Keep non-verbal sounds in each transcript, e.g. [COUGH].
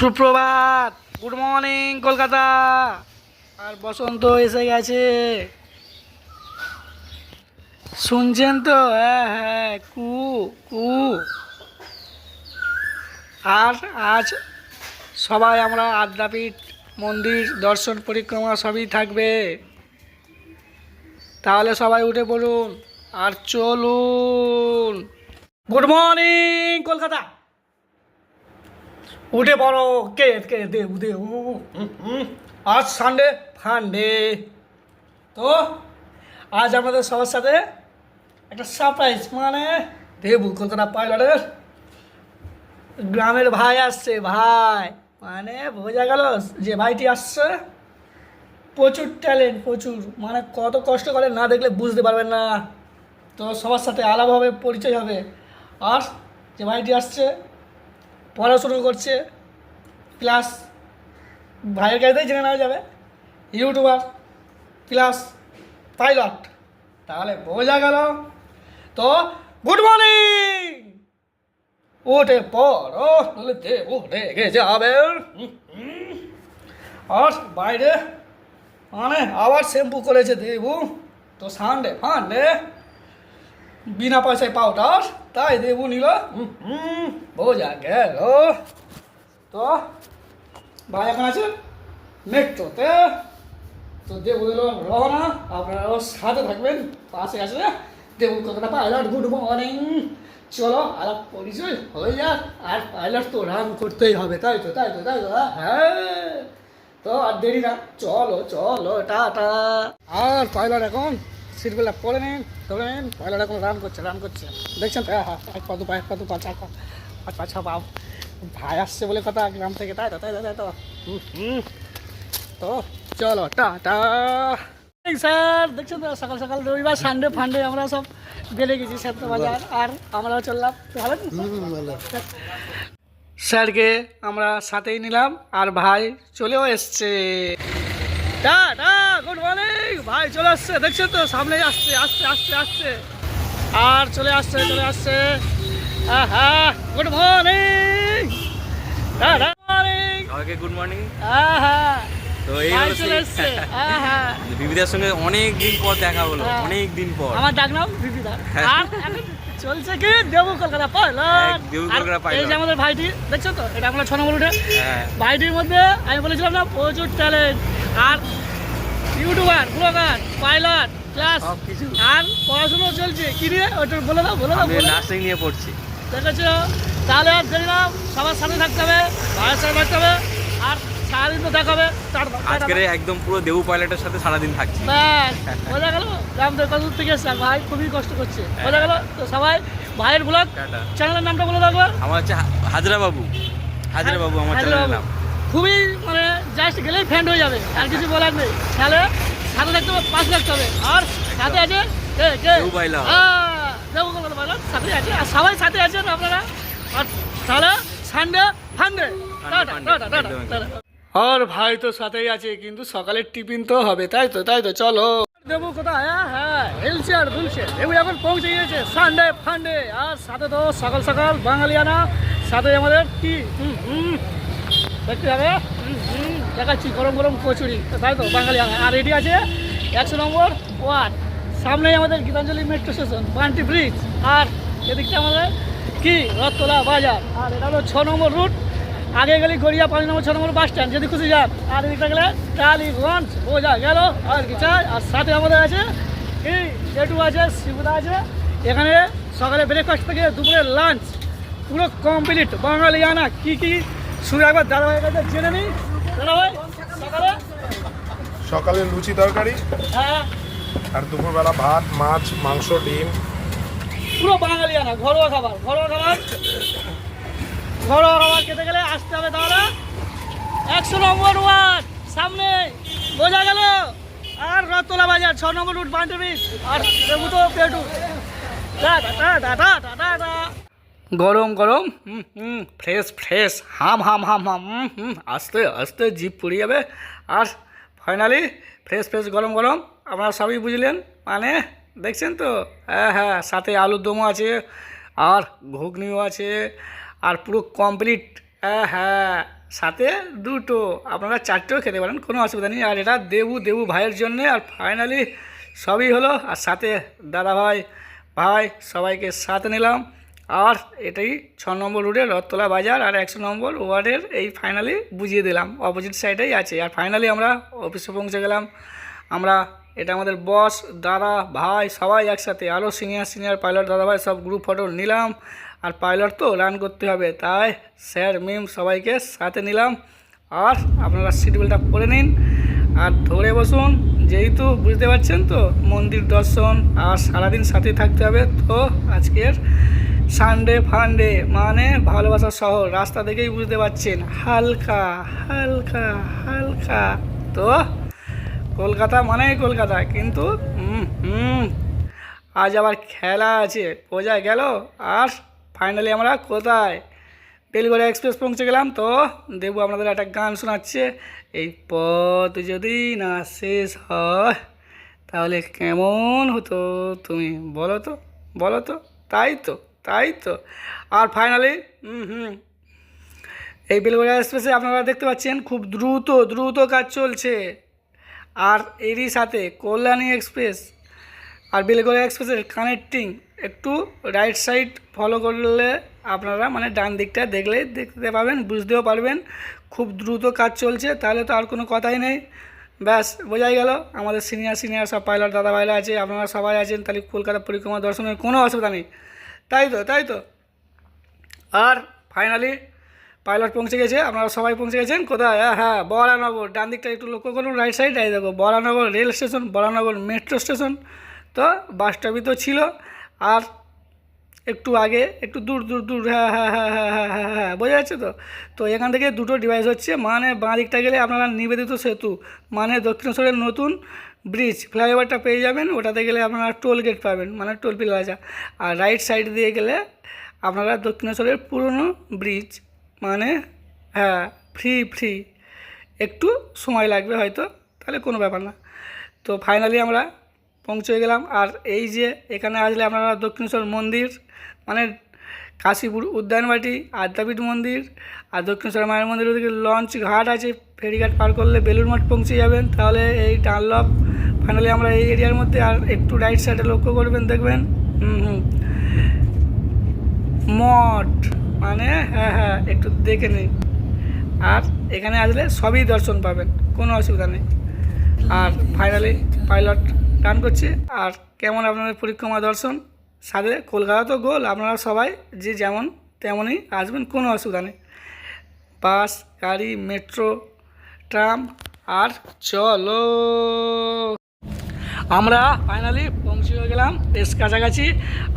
সুপ্রভাত। Good morning Kolkata. আর বসন্ত এসে গেছে। শুনছেন তো? হ্যাঁ হ্যাঁ কু কু। আর আজ সবাই আমরা আদ্যাপীঠ মন্দির দর্শন পরিক্রমা সবই থাকবে। তাহলে সবাই উঠে পড়ুন আর চলুন। Good morning Kolkata. উঠে পড়ো। কে কে, দে দে। আজ সানডে ফান্ডে তো আজ আমাদের সবার সাথে একটা সারপ্রাইজ মানে দেবু, কলকাতা পাইলটের গ্রামের ভাই আসছে, ভাই। মানে বোঝা গেল যে ভাইটি আসছে। প্রচুর ট্যালেন্ট প্রচুর মানে কত কষ্ট করে না দেখলে বুঝতে পারবেন না। তো সবার সাথে আলাদাভাবে পরিচয় হবে। আর যে ভাইটি আসছে পড়াশুনো করছে প্লাস ভাইয়ের কাছেই জেনে নেওয়া যাবে ইউটিউবার প্লাস পাইলট তাহলে বোঝা গেল। তো গুড মর্নিং উঠে পড়ো নলে দেবো, রেগে যাবে। আর বাইরে মানে আবার শ্যাম্পু করেছে দেবু। তো সানডে ফান্ডে বিনা পয়সায় পাউডার তাই দেবু নিল। বোঝা গেল। তো ভাই এখন আছে মেট্রোতে। তো দেবু দিল রওনা আপনারাও সাথে থাকবেন পাশে আছে। দেবু কতটা পাইলট গুড মর্নিং চলো আলাপ পরিচয় হয়ে যাক। আর পাইলট তো রান করতেই হবে তাই তো তাই তো তাই তো হ্যাঁ তো আর দেরি না চলো চলো টাটা। আর পাইলট এখন সিট বেলা পরে নেন ধরে নেন পাইলট এখন রান করছে রান করছে। দেখছেন? তো হ্যাঁ এক পা দু পা এক পা দু পা চার পা পাঁচ পা ছ পা। ভাই আসছে বলে কথা গ্রাম থেকে। তাই তো তাই তাই তো। তো চলো টাটা। এই স্যার দেখছেন তো? সকাল সকাল রবিবার সানডে ফান্ডে আমরা সব বেড়ে গেছি সাতটা বাজার। আর আমরাও চললাম। ভালো। স্যারকে আমরা সাথেই নিলাম আর ভাই চলেও এসছে। Tata good morning. ভাই চলে আসছে দেখছেন তো? সামনেই আসছে আসছে আসছে আসছে। আর চলে আসছে চলে আসছে। হ্যাঁ গুড মর্নিং সবাইকে গুড মর্নিং হ্যাঁ তো এই এসছে হ্যাঁ [LAUGHS] বিবিদার সঙ্গে অনেক দিন পর দেখা হলো হ্যাঁ। অনেক দিন পর। আমার ডাক নাম হ্যাঁ। আর চলছে কি? দেবু কলকাতা পাইলট হ্যাঁ, দেবু কলকাতা এই যে আমাদের ভাইটি দেখছ তো? এটা আমরা ছ নম্বর উঠে হ্যাঁ। ভাইটির মধ্যে আমি বলেছিলাম না প্রচুর ট্যালেন্ট আর ইউটিউবার ব্লগার পাইলট প্লাস সব কিছু। আর পড়াশোনা চলছে। কি নিয়ে ওটা বলে দাও বলে দাও আমি নার্সিং নিয়ে পড়ছি। দেখেছ? তাহলে আর দেরি না সবার সাথে থাকতে হবে ভাইয়ের সাথে থাকতে হবে আর সারাদিন তো দেখাবে। আজকের একদম পুরো দেবু পাইলটের সাথে সারাদিন থাকছি। ব্যাস বোঝা গেল থেকে কত থেকে এসছে? ভাই খুবই কষ্ট করছে। বোঝা গেল তো সবাই ভাইয়ের ব্লগ চ্যানেলের নামটা বলে রাখব আমার হচ্ছে হাজরা বাবু হাজরা বাবু আমার চ্যানেলের নাম। খুবই মানে জাস্ট গেলেই ফ্যান্ড হয়ে যাবে। আর কিছু বলার নেই। তাহলে সাথে থাকতে হবে পাঁচ রাখতে হবে। আর সাথে আছে। হ্যাঁ, সাথে আছে। আর সবাই সাথে আছেন আপনারা? আর তাহলে সানডে ফান্ডে আর ভাই তো সাথেই আছে কিন্তু সকালের টিফিন তো হবে। তাই তো তাই তো চলো। দেবো কোথায়? হ্যাঁ হ্যাঁ হেলছে আর দুলছে দেবু এখন পৌঁছে গিয়েছে। সানডে ফান্ডে আর সাথে তো সকাল সকাল বাঙালিয়ানা সাথে আমাদের কি হুম হুম। দেখাচ্ছি, গরম গরম কচুরি। তাই তো আর আছে? একশো নম্বর সামনেই আমাদের গীতাঞ্জলি মেট্রো স্টেশন ব্রিজ আর এদিকটা আমাদের কি? বাজার। আর এটা হলো ছ নম্বর রুট আগে গেলে গড়িয়া পাঁচ নম্বর, ছ নম্বর যদি খুশি আর এদিকটা গেলে আর আর সাথে আমাদের আছে আছে আছে। এখানে সকালে ব্রেকফাস্ট থেকে দুপুরে লাঞ্চ পুরো কমপ্লিট বাঙালিয়ানা, কি কি শুরু একবার দাদা দাদাভাইয়ের কাছে জেনে নিই। দাদাভাই সকালে? সকালে লুচি তরকারি হ্যাঁ। আর দুপুরবেলা ভাত মাছ মাংস ডিম। পুরো বাঙালি বাঙালিয়ানা ঘরোয়া খাবার ঘরোয়া খাবার। ঘরোয়া খাবার খেতে গেলে আসতে হবে তাহলে। একশো নম্বর ওয়ার্ড সামনে বোঝা গেল। আর রতলা বাজার ছ নম্বর রুট বান্টি ব্রিজ আর তো পেটু। গরম গরম। হুম ফ্রেশ ফ্রেশ হাম হাম হাম হাম। হুম হুম, আস্তে আস্তে জিপ পড়ে যাবে। আর ফাইনালি ফ্রেশ ফ্রেশ গরম গরম। আপনারা সবই বুঝলেন? মানে দেখছেন তো? হ্যাঁ হ্যাঁ সাথে আলুর দমও আছে, আর ঘুগনিও আছে, আর পুরো কমপ্লিট হ্যাঁ হ্যাঁ সাথে দুটো। আপনারা চারটেও খেতে পারেন, কোনো অসুবিধা নেই। আর এটা দেবু দেবু ভাইয়ের জন্যে। আর ফাইনালি সবই হলো। আর সাথে দাদা ভাই ভাই, সবাইকে সাথে নিলাম। আর এটাই ছ নম্বর রুটে রথতলা বাজার আর একশো নম্বর ওয়ার্ডের এই ফাইনালি বুঝিয়ে দিলাম। অপোজিট সাইডেই আছে। আর ফাইনালি আমরা অফিসে পৌঁছে গেলাম। আমরা, এটা আমাদের বস দাদা, ভাই সবাই একসাথে আরও সিনিয়র সিনিয়র পাইলট দাদা ভাই সব গ্রুপ ফটো নিলাম। আর পাইলট তো রান করতে হবে, তাই স্যার মিম সবাইকে সাথে নিলাম। আর আপনারা সিট বেল্টটা পরে নিন। আর ধরে বসুন, যেহেতু বুঝতে পারছেন তো, মন্দির দর্শন আর সারাদিন সাথে থাকতে হবে, তো আজকের সানডে ফান্ডে মানে ভালোবাসার শহর, রাস্তা দেখেই বুঝতে পারছেন। হালকা হালকা হালকা। তো, কলকাতা মানেই কলকাতা, কিন্তু হুম, আজ আবার খেলা আছে। বোঝা গেল? আর ফাইনালি আমরা কোথায়? বেলগড়িয়া এক্সপ্রেস পৌঁছে গেলাম। তো, দেবু আপনাদের একটা গান শোনাচ্ছে। এই পথ যদি না শেষ হয়, তাহলে কেমন হতো তুমি? বলো তো বলো তো, তাই তো? তাই তো? আর ফাইনালি হুম হুম, এই বেলগড়িয়া এক্সপ্রেসে আপনারা দেখতে পাচ্ছেন খুব দ্রুত দ্রুত কাজ চলছে। আর এরই সাথে কল্যাণী এক্সপ্রেস আর বেলগড়িয়া এক্সপ্রেসের কানেক্টিং একটু রাইট সাইড ফলো করলে আপনারা মানে ডান দিকটা দেখলে দেখতে পাবেন, বুঝতেও পারবেন খুব দ্রুত কাজ চলছে। তাহলে তো আর কোনো কথাই নেই। ব্যাস, বোঝাই গেল। আমাদের সিনিয়র সিনিয়র সব পাইলট দাদা ভাইরা আছে, আপনারা সবাই আছেন, তাহলে কলকাতা পরিক্রমা দর্শনের কোনো অসুবিধা নেই। তাই তো তাই তো। আর ফাইনালি পাইলট পৌঁছে গেছে, আপনারা সবাই পৌঁছে গেছেন, কোথায়? হ্যাঁ হ্যাঁ বরানগর ডান দিকটা একটু লক্ষ্য করুন রাইট সাইড এই দেখো Baranagar rail station Baranagar metro station তো বাস স্টপই তো ছিল, আর একটু আগে, একটু দূর দূর দূর হ্যাঁ হ্যাঁ হ্যাঁ হ্যাঁ হ্যাঁ হ্যাঁ হ্যাঁ বোঝা যাচ্ছে তো? তো এখান থেকে দুটো ডিভাইস হচ্ছে মানে বাঁ দিকটা গেলে আপনারা নিবেদিত সেতু মানে দক্ষিণেশ্বরের নতুন ব্রিজ ফ্লাইওভারটা পেয়ে যাবেন, ওটাতে গেলে আপনারা টোল গেট পাবেন মানে টোল প্লাজা আর রাইট সাইড দিয়ে গেলে আপনারা দক্ষিণেশ্বরের পুরনো ব্রিজ মানে হ্যাঁ ফ্রি ফ্রি একটু সময় লাগবে হয়তো, তাহলে কোনো ব্যাপার না। তো ফাইনালি আমরা পৌঁছে গেলাম। আর এই যে এখানে আসলে আপনারা দক্ষিণেশ্বর মন্দির মানে কাশীপুর উদ্যানবাটি, আদ্যাপীঠ মন্দির, আর দক্ষিণেশ্বর মায়ের মন্দির ওদিকে লঞ্চ ঘাট আছে, ফেরিঘাট পার করলে বেলুর মঠ পৌঁছে যাবেন। তাহলে এই ডানলপ ফাইনালি আমরা এই এরিয়ার মধ্যে আর একটু রাইট সাইডে লক্ষ্য করবেন, দেখবেন। হুম মঠ মানে হ্যাঁ হ্যাঁ একটু দেখে নিন। আর এখানে আসলে সবই দর্শন পাবেন, কোনো অসুবিধা নেই। আর ফাইনালি পাইলট রান করছে। আর কেমন আপনাদের পরিক্রমা দর্শন? সাথে কলকাতা তো গোল, আপনারা সবাই যে যেমন তেমনই আসবেন, কোনো অসুবিধা নেই। বাস, গাড়ি মেট্রো ট্রাম আর চলো। আমরা ফাইনালি পৌঁছে হয়ে গেলাম, বেশ কাছাকাছি।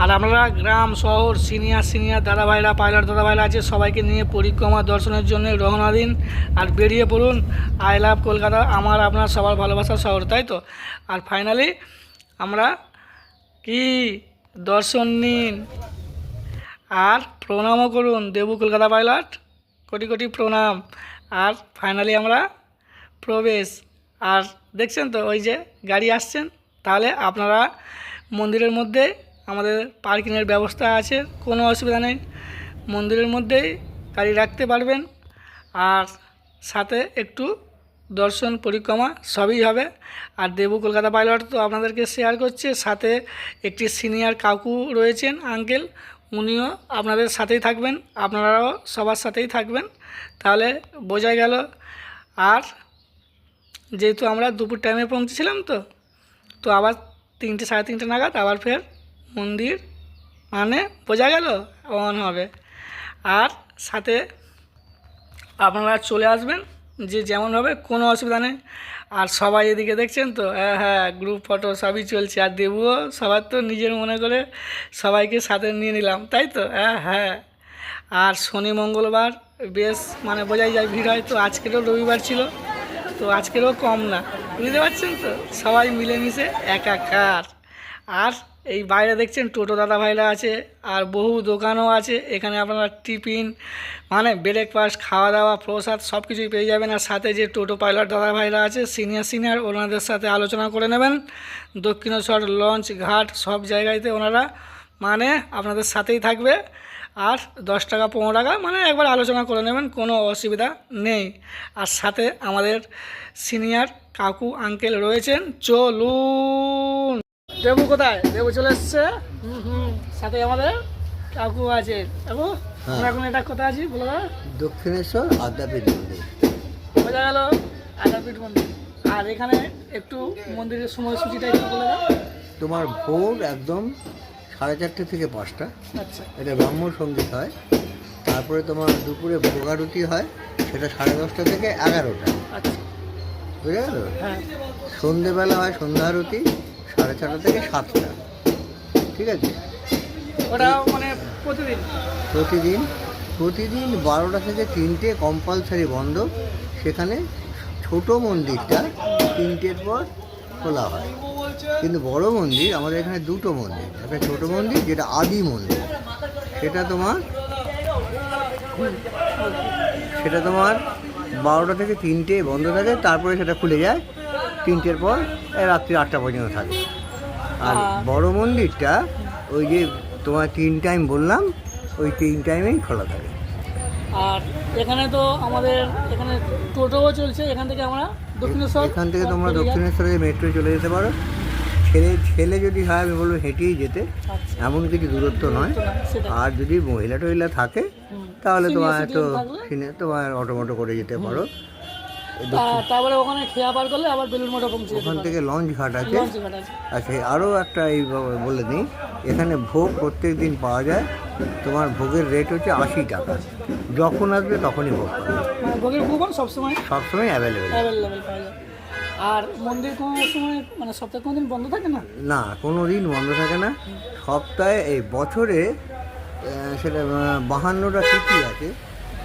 আর আমরা গ্রাম, শহর সিনিয়র সিনিয়র দাদা ভাইরা পাইলট দাদা ভাইরা আছে, সবাইকে নিয়ে পরিক্রমা দর্শনের জন্য রওনা দিন। আর বেরিয়ে পড়ুন আই লাভ কলকাতা, আমার, আপনার সবার ভালোবাসা শহর, তাই তো? আর ফাইনালি আমরা কি দর্শন নিন? আর প্রণামও করুন দেবু কলকাতা পাইলট, কোটি কোটি প্রণাম। আর ফাইনালি আমরা প্রবেশ। আর দেখছেন তো, ওই যে গাড়ি আসছেন? তাহলে আপনারা মন্দিরের মধ্যে আমাদের পার্কিংয়ের ব্যবস্থা আছে, কোনো অসুবিধা নেই। মন্দিরের মধ্যেই গাড়ি রাখতে পারবেন। আর সাথে একটু দর্শন পরিক্রমা সবই হবে। আর দেবু কলকাতা পাইলট তো আপনাদেরকে শেয়ার করছে, সাথে একটি সিনিয়র কাকু রয়েছেন আঙ্কেল উনিও আপনাদের সাথেই থাকবেন, আপনারাও সবার সাথেই থাকবেন। তাহলে বোঝা গেল। আর যেহেতু আমরা দুপুর টাইমে পৌঁছেছিলাম তো তো আবার তিনটে, সাড়ে তিনটে নাগাদ আবার ফের মন্দির মানে বোঝা গেল? অন হবে। আর সাথে আপনারা চলে আসবেন যে যেমন হবে, কোনো অসুবিধা নেই। আর সবাই এদিকে দেখছেন তো? হ্যাঁ হ্যাঁ গ্রুপ ফটো সবই চলছে। আর দেবুও সবার তো নিজের মনে করে সবাইকে সাথে নিয়ে নিলাম, তাই তো? হ্যাঁ হ্যাঁ। আর শনি, মঙ্গলবার বেশ মানে বোঝাই যায়, ভিড় হয়। তো আজকেরও রবিবার ছিল, তো আজকেরও কম না। বুঝতে পারছেন তো? সবাই মিলেমিশে একাকার আর এই বাইরে দেখছেন টোটো দাদা ভাইরা আছে, আর বহু দোকানও আছে। এখানে আপনারা টিফিন মানে ব্রেকফাস্ট খাওয়া দাওয়া প্রসাদ সব কিছুই পেয়ে যাবেন। আর সাথে যে টোটো পাইলট দাদা ভাইরা আছে সিনিয়র সিনিয়র ওনাদের সাথে আলোচনা করে নেবেন। দক্ষিণেশ্বর লঞ্চ ঘাট সব জায়গাতে ওনারা মানে আপনাদের সাথেই থাকবে। আর দশ টাকা, পনেরো টাকা মানে একবার আলোচনা করে নেবেন, কোনো অসুবিধা নেই। আর সাথে আমাদের সিনিয়র কাকু আঙ্কেল রয়েছেন। চলুন। দেবু কোথায়? দেবু চলে এসছে? হুম হুম সাথে আমাদের কাকু আছে। কাকু আমরা এখন এটা কোথায় আছি? বলে দক্ষিণেশ্বর আদ্যাপীঠ মন্দির। বোঝা গেল আদাপীঠ মন্দির। আর এখানে একটু মন্দিরের সময়সূচিটা একটু বলে দাও। তোমার ভোর একদম সাড়ে চারটে থেকে পাঁচটা। আচ্ছা। এটা ব্রাহ্ম সংগীত হয়। তারপরে তোমার দুপুরে ভোগারতি হয় সেটা সাড়ে দশটা থেকে এগারোটা। আচ্ছা। বুঝে গেল? সন্ধেবেলা হয় সন্ধ্যা আরতি সাড়ে ছটা থেকে সাতটা। ঠিক আছে? ওটা মানে প্রতিদিন? প্রতিদিন প্রতিদিন বারোটা থেকে তিনটে কম্পালসারি বন্ধ। সেখানে ছোট মন্দিরটা তিনটের পর খোলা হয়। কিন্তু বড় মন্দির আমাদের এখানে দুটো মন্দির। একটা ছোট মন্দির যেটা আদি মন্দির। সেটা তোমার সেটা তোমার বারোটা থেকে তিনটে বন্ধ থাকে তারপরে সেটা খুলে যায়। তিনটের পর রাত্রি আটটা পর্যন্ত থাকে। আর বড় মন্দিরটা ওই যে তোমার তিন টাইম বললাম ওই তিন টাইমেই খোলা থাকে। আর এখানে তো আমাদের এখানে টোটোও চলছে এখান থেকে আমরা দক্ষিণেশ্বর এখান থেকে তোমরা দক্ষিণেশ্বরে মেট্রো চলে যেতে পারো। ছেলে ছেলে যদি হয় আমি বলব হেঁটেই যেতে। আচ্ছা। এমন কিছু দূরত্ব নয়। আর যদি মহিলা টহিলা থাকে। তাহলে তোমার থাকলে? সিনে- তোমার অটোমোটো করে যেতে পারো। তারপরে ওখানে খেয়া পার করলে আবার বেলুর মঠে পৌঁছে ওখান থেকে লঞ্চ ঘাট আছে। আচ্ছা আরও একটা এই বলে দিই এখানে ভোগ প্রত্যেক দিন পাওয়া যায়। তোমার ভোগের রেট হচ্ছে আশি টাকা। যখন আসবে তখনই ভোগ মানে ভোগের কুপন সবসময় সবসময় অ্যাভেলেবেল অ্যাভেলেবেল পাওয়া যায়। আর মন্দির কোনো সময় মানে সপ্তাহে কোনো দিন বন্ধ থাকে না? না কোনো দিন বন্ধ থাকে না। সপ্তাহে এই বছরে সেটা বাহান্নটা তিথি আছে।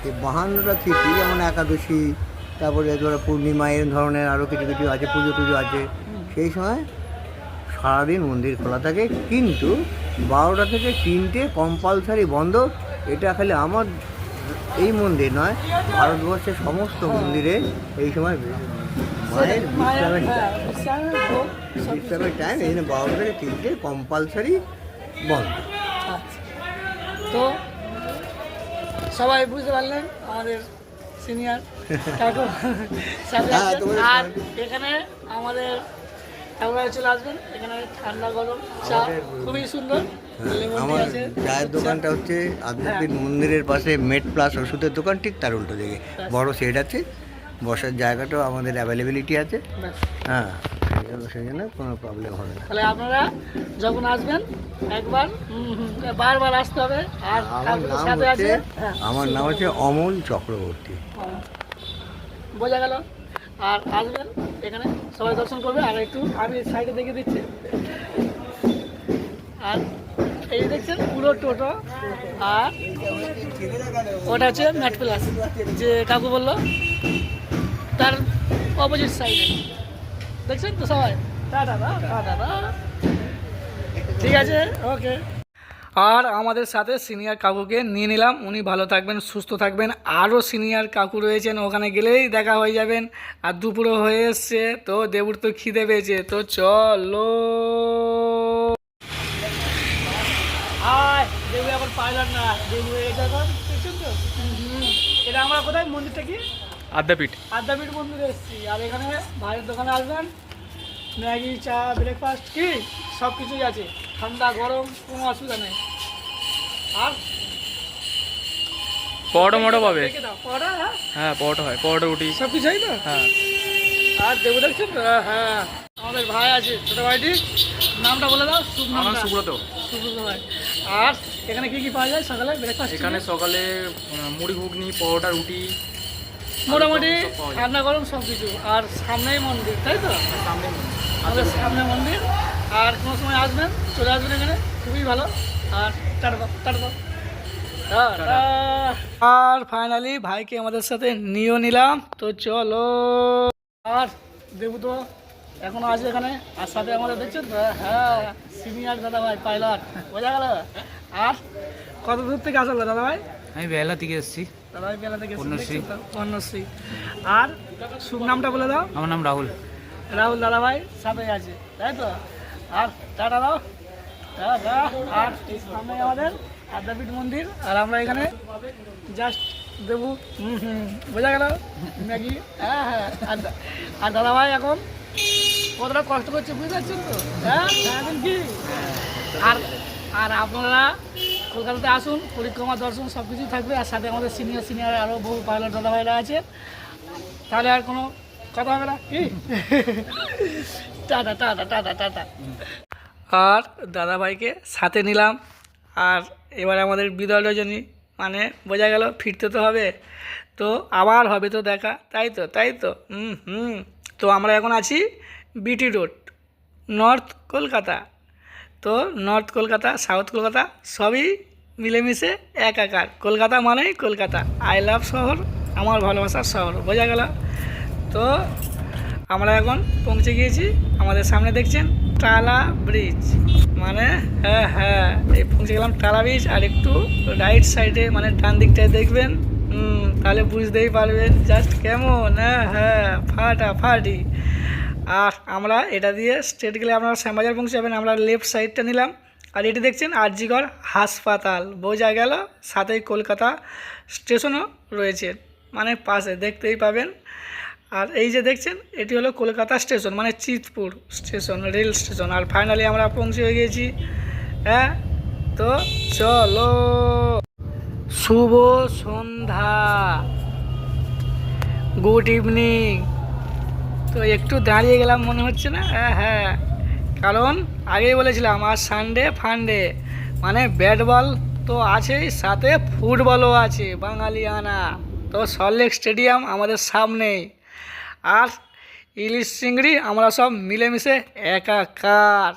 এই বাহান্নটা তিথি যেমন একাদশী তারপরে ধরো পূর্ণিমা এর ধরনের আরও কিছু কিছু আছে পুজো টুজো আছে। সেই সময় সারাদিন মন্দির খোলা থাকে কিন্তু বারোটা থেকে তিনটে কম্পালসারি বন্ধ। এটা খালি আমার এই মন্দির নয় ভারতবর্ষের সমস্ত মন্দিরে এই সময় মায়ের মায়ের বিশ্রামের হ্যাঁ। বিশ্রামের। বিশ্রামের টাইম এই জন্য বারোটা থেকে তিনটে কম্পালসারি বন্ধ। তো সবাই বুঝতে পারলেন আমাদের সিনিয়র হ্যাঁ, আর এখানে আমাদের আপনারা চলে আসবেন এখানে ঠান্ডা গরম চা আমাদের- খুবই সুন্দর আমার চায়ের দোকানটা হচ্ছে আধ্যাত্মিক হ্যাঁ। মন্দিরের পাশে মেট প্লাস ওষুধের দোকান ঠিক তার উল্টো দিকে। বড় সেট আছে বসার জায়গাটাও আমাদের অ্যাভেলেবিলিটি আছে। হ্যাঁ। জন্য- সেই জন্য কোনো প্রবলেম হবে না। তাহলে আপনারা যখন আসবেন একবার বারবার আসতে হবে। আর আমার নাম সাথে হচ্ছে আছে হ্যাঁ, আমার নাম হচ্ছে অমল চক্রবর্তী। বোঝা গেল? আর আসবেন এখানে সবাই দর্শন করবে। আর একটু আমি সাইডে দেখে দিচ্ছি। আর এই দেখছেন পুরো টোটো। আর ওটা হচ্ছে ম্যাট প্লাস যে কাকু বলল তার অপোজিট সাইডে দেখছেন তো সবাই? ঠিক আছে? ওকে। আর আমাদের সাথে সিনিয়র কাকুকে নিয়ে নিলাম। উনি ভালো থাকবেন সুস্থ থাকবেন। আরও সিনিয়র কাকু রয়েছেন ওখানে গেলেই দেখা হয়ে যাবেন। আর দুপুরও হয়ে এসছে তো দেবুর তো খিদে পেয়েছে। তো চলো। আয় দেবু এখন পাইলাম না। দেবু এটা আমরা কোথায়? মন্দিরটা কি? আদ্যাপীঠ আদ্যাপীঠ মন্দিরে এসেছি। আর এখানে ভাইয়ের দোকানে আসবেন। ম্যাগি চা ব্রেকফাস্ট কি? সব কিছুই আছে। ঠান্ডা গরম কোনো অসুবিধা নেই। আর? পরোটা মোটো পাবে। দেখে হ্যাঁ? হ্যাঁ পরোটা হয়। পরোটা রুটি। সব কিছুই তো? হ্যাঁ। আর দেবু দেখছেন? হ্যাঁ। আমাদের ভাই আছে ছোটো ভাইটি। নামটা বলে দাও। সুব্রত। সুব্রত ভাই। আর এখানে কি কি পাওয়া যায় সকালে? ব্রেকফাস্ট এখানে সকালে মুড়ি ঘুগনি পরোটা রুটি মোটামুটি রান্না গরম সব কিছু আর সামনেই মন্দির তাই তো? সামনে আমাদের সামনে মন্দির। আর কোনো সময় আসবেন চলে আসবেন এখানে খুবই ভালো। আর টাটা টাটা। আর ফাইনালি ভাইকে আমাদের সাথে নিয়েও নিলাম। তো চলো। আর দেবু তো এখনও আছে এখানে? আর সাথে আমাদের দেখছেন তো? হ্যাঁ সিনিয়র দাদা ভাই পাইলট। বোঝা গেল? আর কত দূর থেকে আসলো দাদা ভাই আমি বেলা থেকে এসেছি। দাদা ভাই থেকে এসেছেন, পূর্ণশ্রী। দেখছেন তো? আর শুভ নামটা বলে দাও। আমার নাম রাহুল। রাহুল দাদা ভাই সাথে আছে তাই তো? আর টাটা দাও। টাটা। আর এই সামনে আমাদের আদ্যাপীঠ মন্দির আর আমরা এখানে জাস্ট দেবু হুম হুম বোঝা গেল? ম্যাগি হ্যাঁ হ্যাঁ। আর দা- আর দাদাভাই এখন কতটা কষ্ট করছে বুঝতে পারছেন তো? হ্যাঁ এখন কি? আর আর আপনারা কলকাতাতে আসুন, পরিক্রমা দর্শন সব কিছুই থাকবে, আর সাথে আমাদের সিনিয়র সিনিয়র আরও বহু পাইলট দাদাভাইরা আছে। তাহলে আর কোনো কথা হবে না? কি? Tata tata tata tata. আর দাদাভাইকে সাথে নিলাম, আর এবার আমাদের বিদয় রজনী মানে বোঝা গেল ফিরতে তো হবে, তো আবার হবে তো দেখা, তাই তো তাই তো, হুম হুম। তো আমরা এখন আছি বিটি রোড নর্থ কলকাতা তো নর্থ কলকাতা সাউথ কলকাতা সবই মিলেমিশে একাকার। কলকাতা মানেই কলকাতা। আই লাভ শহর, আমার ভালোবাসার শহর, বোঝা গেল? তো আমরা এখন পৌঁছে গিয়েছি, আমাদের সামনে দেখছেন টালা ব্রিজ মানে হ্যাঁ হ্যাঁ এই পৌঁছে গেলাম টালা ব্রিজ আর একটু রাইট সাইডে মানে ডান দিকটায় দেখবেন তাহলে বুঝতেই পারবেন জাস্ট কেমন হ্যাঁ হ্যাঁ ফাটা ফাটি আমরা এটা দিয়ে স্ট্রেট গেলে আপনারা শ্যামবাজার পৌঁছে যাবেন। আমরা লেফট সাইডটা নিলাম। আর এটি দেখছেন আরজিগড় হাসপাতাল। বোঝা গেল সাথেই কলকাতা স্টেশনও রয়েছে। মানে পাশে দেখতেই পাবেন। আর এই যে দেখছেন, এটি হলো কলকাতা স্টেশন মানে চিতপুর স্টেশন, রেল স্টেশন। আর ফাইনালি আমরা পৌঁছে হয়ে গেছি হ্যাঁ তো চলো। শুভ সন্ধ্যা। গুড ইভিনিং তো একটু দাঁড়িয়ে গেলাম, মনে হচ্ছে না? হ্যাঁ হ্যাঁ। কারণ আগেই বলেছিলাম আর সানডে ফান্ডে মানে ব্যাট বল তো আছেই, সাথে ফুটবলও আছে, বাঙালিয়ানা। তো সল্টলেক স্টেডিয়াম আমাদের সামনেই। আর ইলিশ চিংড়ি আমরা সব মিলেমিশে একাকার।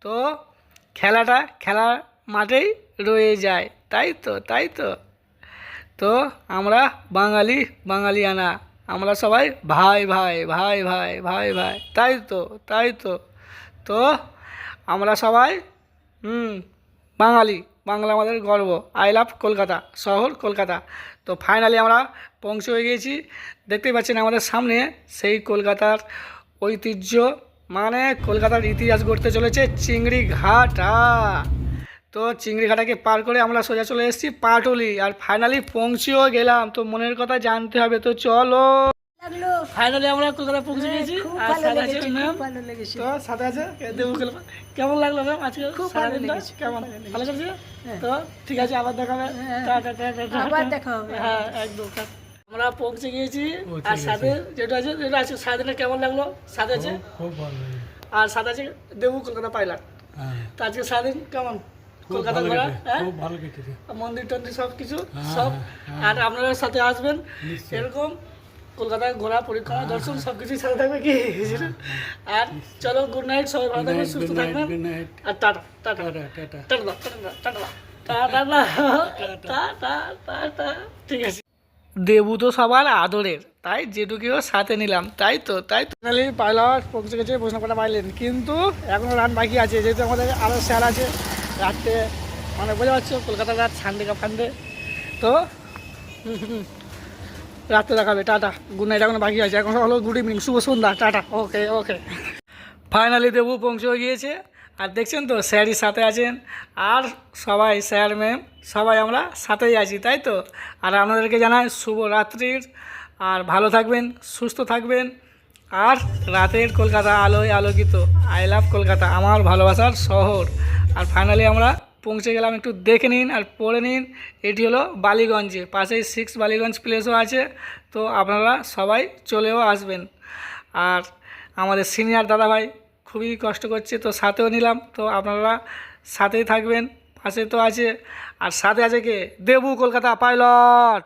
তো খেলাটা খেলার মাঠেই রয়ে যায়। তাই তো তাই তো। তো আমরা বাঙালি, বাঙালিয়ানা। আমরা সবাই ভাই ভাই ভাই ভাই ভাই ভাই। তাই তো তাই তো। তো আমরা সবাই, হুম, বাঙালি। বাংলা আমাদের গর্ব। আই লাভ কলকাতা, শহর কলকাতা। তো ফাইনালি আমরা পৌঁছে হয়ে গিয়েছি। দেখতেই পাচ্ছেন আমাদের সামনে সেই কলকাতার ঐতিহ্য। মানে কলকাতার ইতিহাস গড়তে চলেছে চিংড়ি ঘাটা তো চিংড়ি ঘাটাকে পার করে আমরা সোজা চলে এসেছি পাটুলি আর ফাইনালি পৌঁছেও গেলাম। তো মনের কথা জানতে হবে তো চলো। ফাইনালি আমরা কলকাতা পৌঁছে গেছি। আর ভালো আছে ম্যাম। তো দেবু কেমন লাগল ম্যাম আজকে খুব ভালো লেগেছে, কেমন? ভালো লাগছে। হ্যাঁ। তো ঠিক আছে আবার দেখা হবে। হ্যাঁ। আবার দেখা হবে। হ্যাঁ একদম। আমরা পৌঁছে গিয়েছি। আর সাথে যেটা আছে যেটা আছে সারাদিনটা কেমন লাগল? সাথে আছে? খুব ভালো আর সাথে আছে দেবু কলকাতা পাইলাম তো আজকে সারাদিন কেমন? কলকাতা ঘোরা হ্যাঁ? ভালো কেটেছে মন্দির টন্দির সব কিছু হ্যাঁ, সব। আর আপনারা সাথে আসবেন এরকম কলকাতায় ঘোরা পরিক্রমা হ্যাঁ, দর্শন সব কিছুই সাথে থাকবে কি? আর চলো গুড নাইট সবাই ভালো থাকবেন সুস্থ থাকবেন। আর tata tata. Tata tata. Tata tata tata tata. ঠিক আছে। দেবু তো সবার আদরের তাই যেটুকুও সাথে নিলাম তাই তো তাই তো। ফাইনালি পাইলট পৌঁছে গেছে প্রশ্ন করা পাইলেন। কিন্তু এখনও রান বাকি আছে যেহেতু আমাদের আরও স্যার আছে। রাত্রে মানে বোঝা পারছ কলকাতার রাত সানডে কা ফান্ডে তো রাত্রে দেখাবে, টাটা। গুড নাইট এখনও বাকি আছে, এখন হলো গুড ইভিনিং শুভ সন্ধ্যা, tata okay okay finally Debu পৌঁছে গিয়েছে। আর দেখছেন তো, স্যারই সাথে আছেন। আর সবাই, স্যার ম্যাম সবাই আমরা সাথেই আছি, তাই তো? আর আপনাদেরকে জানাই শুভ রাত্রির আর ভালো থাকবেন, সুস্থ থাকবেন। আর রাতের কলকাতা আলোয় আলোকিত। আই লাভ কলকাতা, আমার ভালোবাসার শহর। আর ফাইনালি আমরা পৌঁছে গেলাম, একটু দেখে নিন আর পড়ে নিন। এটি হলো বালিগঞ্জে, পাশেই সিক্স বালিগঞ্জ প্লেসও আছে। তো আপনারা সবাই চলেও আসবেন। আর আমাদের সিনিয়র দাদাভাই খুবই কষ্ট করছে, তো সাথেও নিলাম। তো আপনারা সাথেই থাকবেন, পাশে তো আছে। আর সাথে আছে কে? দেবু কলকাতা পাইলট